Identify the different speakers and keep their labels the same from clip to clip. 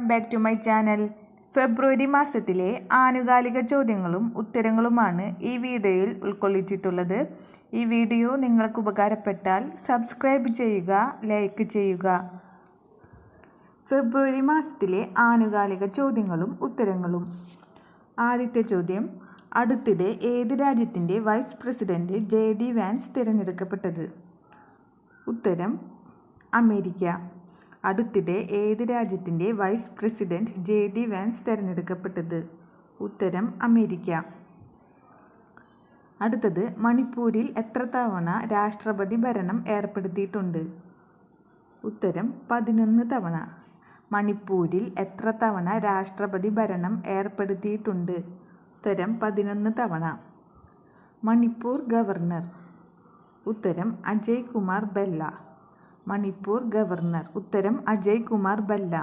Speaker 1: Back to my channel ഫെബ്രുവരി മാസത്തിലെ ആനുകാലിക ചോദ്യങ്ങളും ഉത്തരങ്ങളുമാണ് ഈ വീഡിയോയിൽ ഉൾക്കൊള്ളിച്ചിട്ടുള്ളത്. ഈ വീഡിയോ നിങ്ങൾക്ക് ഉപകാരപ്പെട്ടാൽ സബ്സ്ക്രൈബ് ചെയ്യുക ലൈക്ക് ചെയ്യുക. ഫെബ്രുവരി മാസത്തിലെ ആനുകാലിക ചോദ്യങ്ങളും ഉത്തരങ്ങളും. ആദ്യത്തെ ചോദ്യം അടുത്തിടെ ഏത് രാജ്യത്തിന്റെ vice president J D Vance തിരഞ്ഞെടുക്കപ്പെട്ടത്? ഉത്തരം അമേരിക്ക. അടുത്തിടെ ഏത് രാജ്യത്തിന്റെ vice president J D Vance തിരഞ്ഞെടുക്കപ്പെട്ടത്? ഉത്തരം അമേരിക്ക. അടുത്തത് മണിപ്പൂരിൽ എത്ര തവണ രാഷ്ട്രപതി ഭരണം ഏർപ്പെടുത്തിയിട്ടുണ്ട്? ഉത്തരം പതിനൊന്ന് തവണ. മണിപ്പൂരിൽ എത്ര തവണ രാഷ്ട്രപതി ഭരണം ഏർപ്പെടുത്തിയിട്ടുണ്ട്? ഉത്തരം പതിനൊന്ന് തവണ. മണിപ്പൂർ ഗവർണർ. ഉത്തരം അജയ് കുമാർ ബെല്ല. മണിപ്പൂർ ഗവർണർ. ഉത്തരം അജയ് കുമാർ ബല്ല.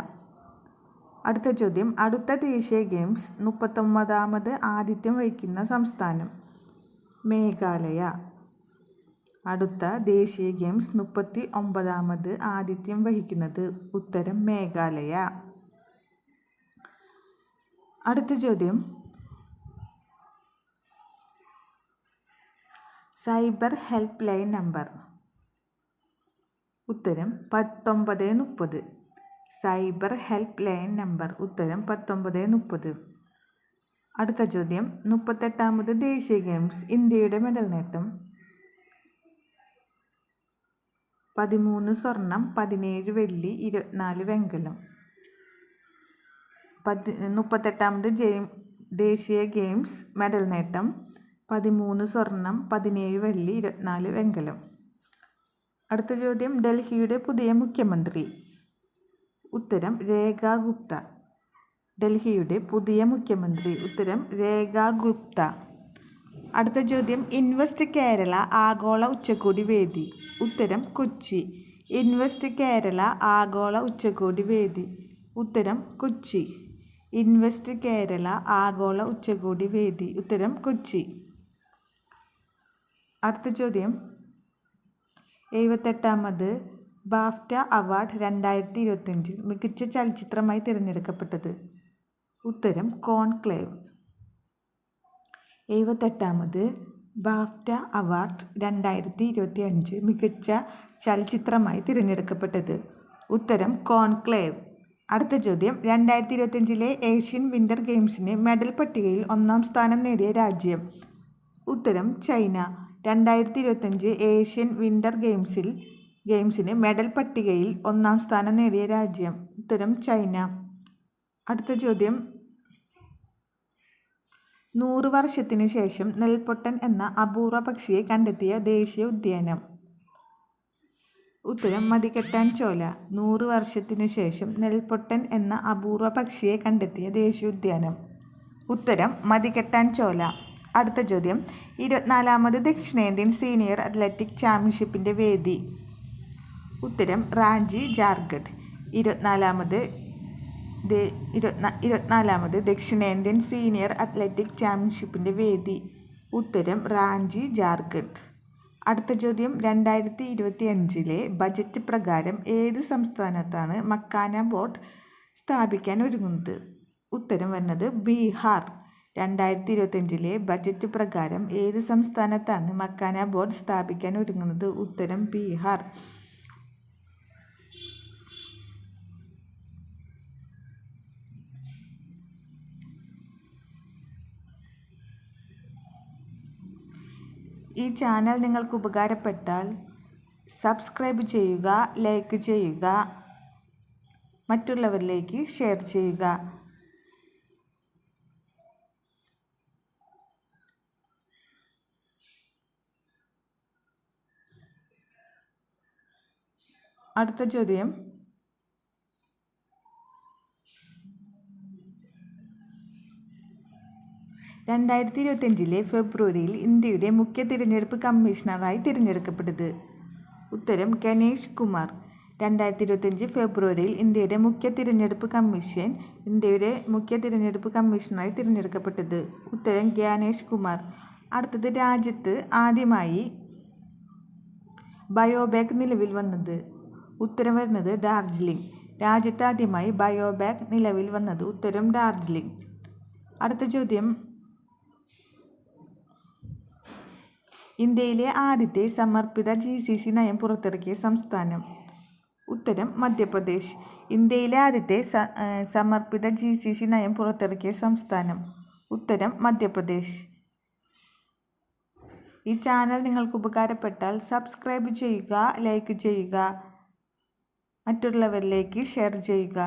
Speaker 1: അടുത്ത ചോദ്യം അടുത്ത ദേശീയ ഗെയിംസ് മുപ്പത്തൊമ്പതാമത് ആതിഥ്യം വഹിക്കുന്ന സംസ്ഥാനം. മേഘാലയ. അടുത്ത ദേശീയ ഗെയിംസ് മുപ്പത്തി ഒമ്പതാമത് ആതിഥ്യം വഹിക്കുന്നത്. ഉത്തരം മേഘാലയ. അടുത്ത ചോദ്യം സൈബർ ഹെൽപ്പ് ലൈൻ നമ്പർ. ഉത്തരം പത്തൊമ്പത് മുപ്പത്. സൈബർ ഹെൽപ്പ് ലൈൻ നമ്പർ ഉത്തരം പത്തൊമ്പത് മുപ്പത്. അടുത്ത ചോദ്യം മുപ്പത്തെട്ടാമത് ദേശീയ ഗെയിംസ് ഇന്ത്യയുടെ മെഡൽ നേട്ടം. പതിമൂന്ന് സ്വർണം പതിനേഴ് വെള്ളി ഇരുപത്തിനാല് വെങ്കലം. പതി മുപ്പത്തെട്ടാമത് ജെയിം ദേശീയ ഗെയിംസ് മെഡൽ നേട്ടം. പതിമൂന്ന് സ്വർണം പതിനേഴ് വെള്ളി ഇരുപത്തിനാല് വെങ്കലം. അടുത്ത ചോദ്യം ഡൽഹിയുടെ പുതിയ മുഖ്യമന്ത്രി. ഉത്തരം രേഖ ഗുപ്ത. ഡൽഹിയുടെ പുതിയ മുഖ്യമന്ത്രി. ഉത്തരം രേഖ ഗുപ്ത. അടുത്ത ചോദ്യം ഇൻവെസ്റ്റ് കേരള ആഗോള ഉച്ചകോടി വേദി. ഉത്തരം കൊച്ചി. ഇൻവെസ്റ്റ് കേരള ആഗോള ഉച്ചകോടി വേദി. ഉത്തരം കൊച്ചി. ഇൻവെസ്റ്റ് കേരള ആഗോള ഉച്ചകോടി വേദി. ഉത്തരം കൊച്ചി. അടുത്ത ചോദ്യം എഴുപത്തെട്ടാമത് ബാഫ്റ്റ അവാർഡ് രണ്ടായിരത്തി ഇരുപത്തഞ്ചിൽ മികച്ച ചലച്ചിത്രമായി തിരഞ്ഞെടുക്കപ്പെട്ടത്. ഉത്തരം കോൺക്ലേവ്. എഴുപത്തെട്ടാമത് ബാഫ്റ്റ അവാർഡ് രണ്ടായിരത്തി ഇരുപത്തി അഞ്ച് മികച്ച ചലച്ചിത്രമായി തിരഞ്ഞെടുക്കപ്പെട്ടത്. ഉത്തരം കോൺക്ലേവ്. അടുത്ത ചോദ്യം രണ്ടായിരത്തി ഇരുപത്തഞ്ചിലെ ഏഷ്യൻ വിന്റർ ഗെയിംസിന് മെഡൽ പട്ടികയിൽ ഒന്നാം സ്ഥാനം നേടിയ രാജ്യം. ഉത്തരം ചൈന. രണ്ടായിരത്തി ഇരുപത്തഞ്ച് ഏഷ്യൻ വിന്റർ ഗെയിംസിൽ ഗെയിംസിന് മെഡൽ പട്ടികയിൽ ഒന്നാം സ്ഥാനം നേടിയ രാജ്യം ഉത്തരം ചൈന. അടുത്ത ചോദ്യം. നൂറ് വർഷത്തിനു ശേഷം നെൽപ്പൊട്ടൻ എന്ന അപൂർവ പക്ഷിയെ കണ്ടെത്തിയ ദേശീയ ഉദ്യാനം. ഉത്തരം മതികെട്ടാൻ ചോല. നൂറ് വർഷത്തിനു ശേഷം നെൽപ്പൊട്ടൻ എന്ന അപൂർവ പക്ഷിയെ കണ്ടെത്തിയ ദേശീയ ഉദ്യാനം. ഉത്തരം മതികെട്ടാൻ ചോല. അടുത്ത ചോദ്യം. ഇരുപത്തിനാലാമത് ദക്ഷിണേന്ത്യൻ സീനിയർ അത്ലറ്റിക് ചാമ്പ്യൻഷിപ്പിന്റെ വേദി. ഉത്തരം റാഞ്ചി ജാർഖണ്ഡ്. ഇരുപത്തിനാലാമത് ഇരുപത്തിനാ ഇരുപത്തിനാലാമത് ദക്ഷിണേന്ത്യൻ സീനിയർ അത്ലറ്റിക് ചാമ്പ്യൻഷിപ്പിന്റെ വേദി. ഉത്തരം റാഞ്ചി ജാർഖണ്ഡ്. അടുത്ത ചോദ്യം രണ്ടായിരത്തി ഇരുപത്തി അഞ്ചിലെ ബജറ്റ് പ്രകാരം ഏത് സംസ്ഥാനത്താണ് മക്കാന ബോർഡ് സ്ഥാപിക്കാൻ ഒരുങ്ങുന്നത്? ഉത്തരം വരുന്നത് ബീഹാർ. രണ്ടായിരത്തി ഇരുപത്തഞ്ചിലെ ബജറ്റ് പ്രകാരം ഏത് സംസ്ഥാനത്താണ് മക്കാന ബോർഡ് സ്ഥാപിക്കാൻ ഒരുങ്ങുന്നത്? ഉത്തരം ബീഹാർ. ഈ ചാനൽ നിങ്ങൾക്ക് ഉപകാരപ്പെട്ടാൽ സബ്സ്ക്രൈബ് ചെയ്യുക ലൈക്ക് ചെയ്യുക മറ്റുള്ളവരിലേക്ക് ഷെയർ ചെയ്യുക. അടുത്ത ചോദ്യം. രണ്ടായിരത്തി ഇരുപത്തഞ്ചിലെ ഫെബ്രുവരിയിൽ ഇന്ത്യയുടെ മുഖ്യ തിരഞ്ഞെടുപ്പ് കമ്മീഷണറായി തിരഞ്ഞെടുക്കപ്പെട്ടത്. ഉത്തരം ഗണേഷ് കുമാർ. രണ്ടായിരത്തി ഇരുപത്തഞ്ച് ഫെബ്രുവരിയിൽ ഇന്ത്യയുടെ മുഖ്യ തിരഞ്ഞെടുപ്പ് കമ്മീഷൻ ഇന്ത്യയുടെ മുഖ്യ തിരഞ്ഞെടുപ്പ് കമ്മീഷണറായി തിരഞ്ഞെടുക്കപ്പെട്ടത്. ഉത്തരം ഗണേഷ് കുമാർ. അടുത്തത് രാജ്യത്ത് ആദ്യമായി ബയോബാഗ് നിലവിൽ വന്നത്. ഉത്തരം വരുന്നത് ഡാർജിലിംഗ്. രാജ്യത്ത് ആദ്യമായി ബയോബാഗ് നിലവിൽ വന്നത് ഉത്തരം ഡാർജിലിംഗ്. അടുത്ത ചോദ്യം. ഇന്ത്യയിലെ ആദ്യത്തെ സമർപ്പിത ജി സി സി നയം പുറത്തിറക്കിയ സംസ്ഥാനം. ഉത്തരം മധ്യപ്രദേശ്. ഇന്ത്യയിലെ ആദ്യത്തെ സമർപ്പിത ജി സി സി നയം പുറത്തിറക്കിയ സംസ്ഥാനം. ഉത്തരം മധ്യപ്രദേശ്. ഈ ചാനൽ നിങ്ങൾക്ക് ഉപകാരപ്പെട്ടാൽ സബ്സ്ക്രൈബ് ചെയ്യുക ലൈക്ക് ചെയ്യുക. മറ്റുള്ളവരിലേക്ക് ഷെയർ ചെയ്യുക.